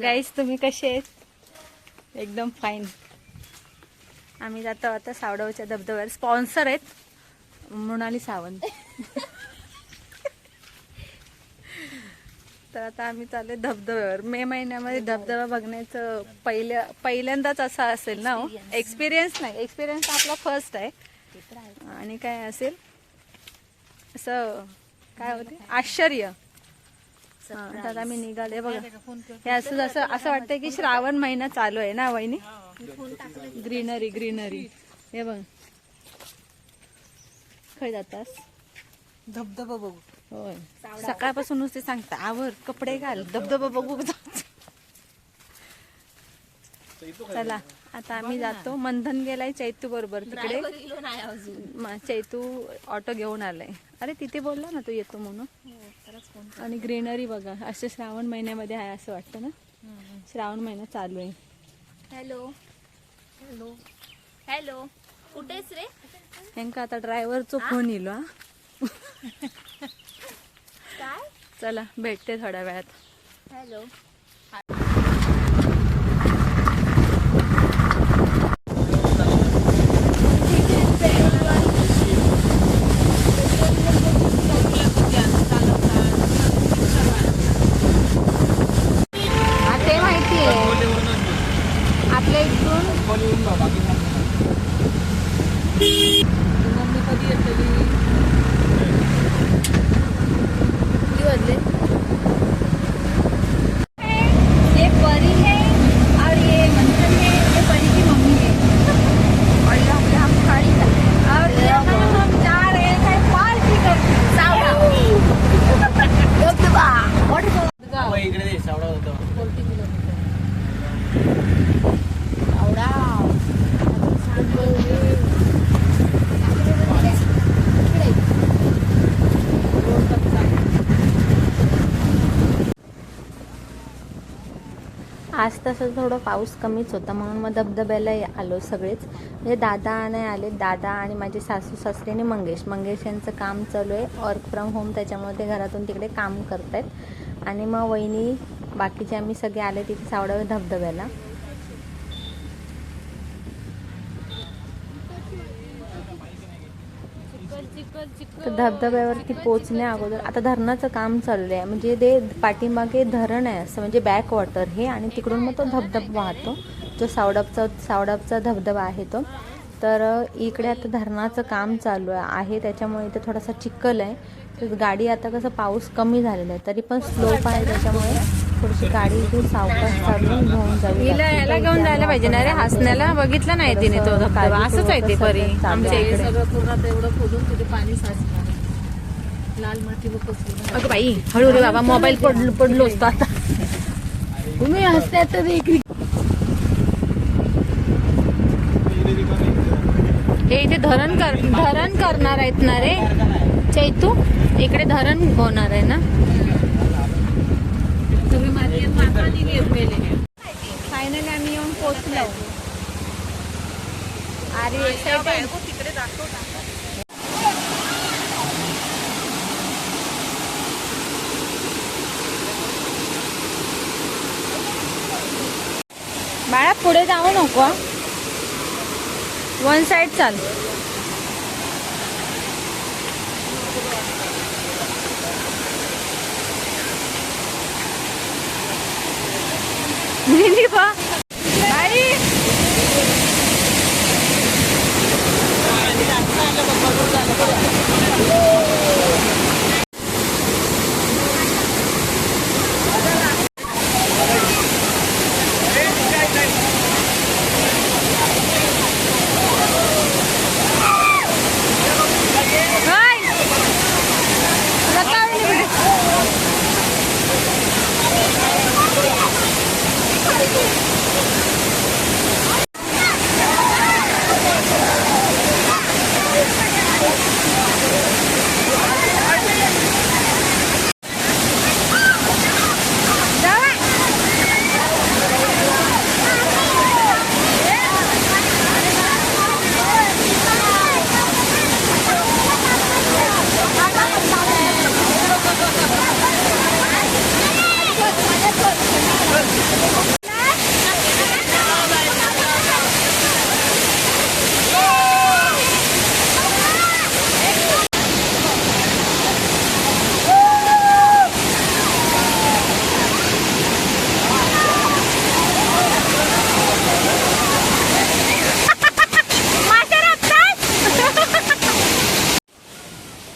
गाईस तुम्ही कसे आहेत? एकदम फाईन आम्ही जातो आता सावडवच्या धबधब्यावर. स्पॉन्सर आहेत मृणाली सावंत. तर आता आम्ही चालले धबधब्यावर. मे महिन्यामध्ये धबधबा बघण्याचं पहिल्या पहिल्यांदाच असा असेल ना एक्सपिरियन्स नाही. एक्सपिरियन्स आपला फर्स्ट आहे. आणि काय असेल? असं काय होते? आश्चर्य. हा, तर आता आम्ही निघाले. बघा. हे असं जसं असं वाटतंय की श्रावण महिना चालू आहे ना वहिनी? ग्रीनरी ग्रीनरी हे बघ. खय जातास? धबधबा बघू. होय. सकाळपासून नुसते सांगता आवर कपडे घाल धबधबा बघू. चला आता आम्ही जातो. मंथन गेलाय चैतू बरोबर तिकडे. म- चैतू ऑटो घेऊन आलाय. अरे तिथे बोलला ना तू येतो म्हणून. हो, आणि ग्रीनरी बघा असं श्रावण महिन्यामध्ये आहे असं वाटतं ना? श्रावण महिना चालू आहे. हॅलो. हॅलो. हॅलो. कुठेस रे? यांका आता ड्रायव्हरचा फोन येलो हा. काय? चला भेटते थोड्या वेळात. हॅलो ते माहिती आहे आपल्या इकडून मम्मी कधी येतली किती वाजले ये परी है और ये मंथन है ये परी की मम्मी है और ये हम हम गाड़ी और ये हम जा रहे हैं पार्टी करने इकडे दे सावडा होतो आज तसं थोडं पाऊस कमीच होता म्हणून मग धबधब्याला आलो सगळेच. म्हणजे दादा नाही आले दादा आणि माझे सासू सासरे आणि मंगेश. मंगेश यांचं काम चालू आहे वर्क फ्रॉम होम त्याच्यामुळे ते घरातून तिकडे काम करत आहेत आणि मग वहिनी बाकीचे आम्ही सगळे आले तिथे सावडावे धबधब्याला. तर धबधब्यावरती पोचण्या अगोदर. आता धरणाचं काम चाललं आहे म्हणजे ते पाठीमागे धरण आहे असं म्हणजे बॅक वॉटर हे आणि तिकडून मग तो धबधबा वाहतो. जो सावडापचा सावडापचा धबधबा आहे तो. तर इकडे आता धरणाचं काम चालू आहे. त्याच्यामुळे इथे थोडासा चिखल आहे. तर गाडी आता कसं पाऊस कमी झालेला आहे. तरी पण स्लोप आहे त्याच्यामुळे थोडीशी गाडी इथून सावकाश चालून घेऊन जावी हिला. याला घेऊन जायला पाहिजे ना रे. हसण्याला बघितलं नाही तिने तो धबधबा असंच आहे ते परी. आमच्या इकडे. सगळं पूर्ण एवढं खोदून तिथे पाणी साचणार लाल माती व कसली अगं बाई हळू रे बाबा मोबाईल पडलो पडलो असतो आता. तुम्ही हसत्यात तर इकडे. हे इथे धरण कर धरण करणार आहेत ना रे. चैतू इकडे धरण होणार आहे ना तुम्ही माती माता दिली मेले फायनली आम्ही येऊन पोहोचलो. अरे तिकडे दाखव बाळा पुढे जाऊ नको वन साइड चाल. 你那地方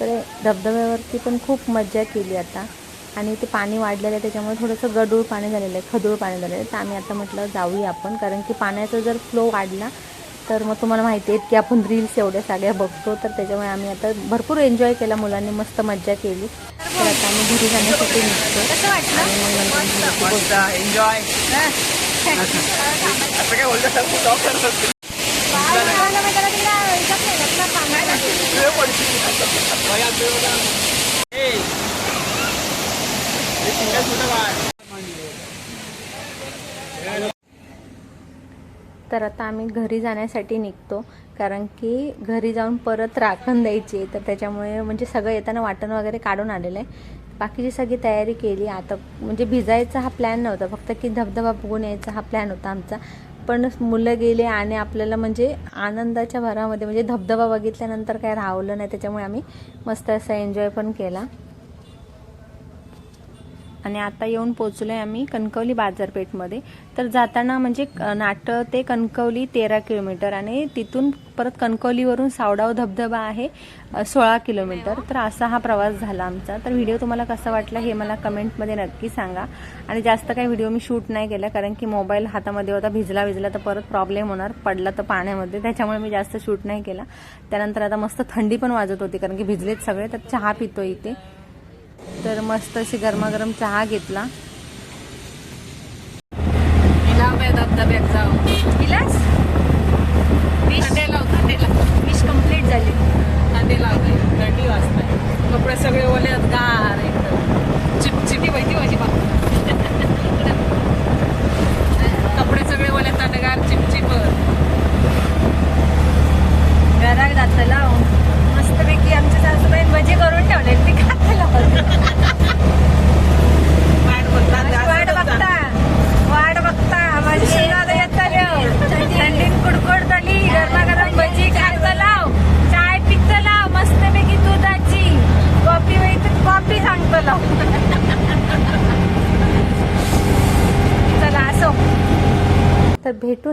तर धबधब्यावरती पण खूप मजा केली आता. आणि ते पाणी वाढलेलं आहे त्याच्यामुळे थोडंसं गडूळ पाणी झालेलं आहे खदूळ पाणी झालेलं आहे. तर आम्ही आता म्हटलं जाऊया आपण कारण की पाण्याचा जर फ्लो वाढला तर मग तुम्हाला माहिती आहे की आपण रील्स एवढ्या सगळ्या बघतो. तर त्याच्यामुळे आम्ही आता भरपूर एन्जॉय केला मुलांनी मस्त मज्जा केली. तर आता आम्ही घरी जाण्यासाठी निघतो एन्जॉय तर आता आम्ही घरी जाण्यासाठी निघतो कारण की घरी जाऊन परत राखण द्यायची तर त्याच्यामुळे म्हणजे सगळं येताना वाटण वगैरे काढून आलेलं आहे. बाकीची सगळी तयारी केली. आता म्हणजे भिजायचा हा प्लॅन नव्हता. फक्त की धबधबा बघून यायचा हा प्लॅन होता आमचा. पण मुलं गेले आणि आपल्याला म्हणजे आनंदाच्या भरामध्ये म्हणजे धबधबा बघितल्यानंतर काय राहवलं नाही त्याच्यामुळे आम्ही मस्त असा एन्जॉय पण केला. आणि आता येऊन पोचलो आहे आम्ही कणकवली बाजारपेठमध्ये. तर जाताना म्हणजे अ, नाटं ते कणकवली तेरा किलोमीटर आणि तिथून परत कणकवलीवरून सावडाव धबधबा आहे सोळा किलोमीटर. तर असा हा प्रवास झाला आमचा. तर व्हिडिओ तुम्हाला कसा वाटला हे मला कमेंटमध्ये नक्की सांगा. आणि जास्त काही व्हिडिओ मी शूट नाही केला कारण की मोबाईल हातामध्ये होता भिजला भिजला तर परत प्रॉब्लेम होणार पडला तर पाण्यामध्ये त्याच्यामुळे मी जास्त शूट नाही केला. त्यानंतर आता मस्त थंडी पण वाजत होती कारण की भिजलेत सगळे तर चहा पितो इथे. तर मस्त अशी गरमागरम चहा घेतला. धबधब्यात जाऊ थंडेला विश कंप्लीट झाली. थंडेला थंडी वाजताय कपडे सगळे ओले आहेत, गार एकदम. चिपचिपी माहिती माझी बाप. कपडे सगळे ओले थंडगार चिपचिप घरात जातला मस्तपैकी आमच्या सासूबाई भजी करून ठेवले ती खातला वाट बघतात वाट बघता वाट बघता माझी शेणाला येत थंडीत कुडकुड झाली गरमागरम भजी खात लाव चाय पित लाव मस्तपैकी दुधाची कॉफी कॉफी सांगतो लाव चला असो तर भेटू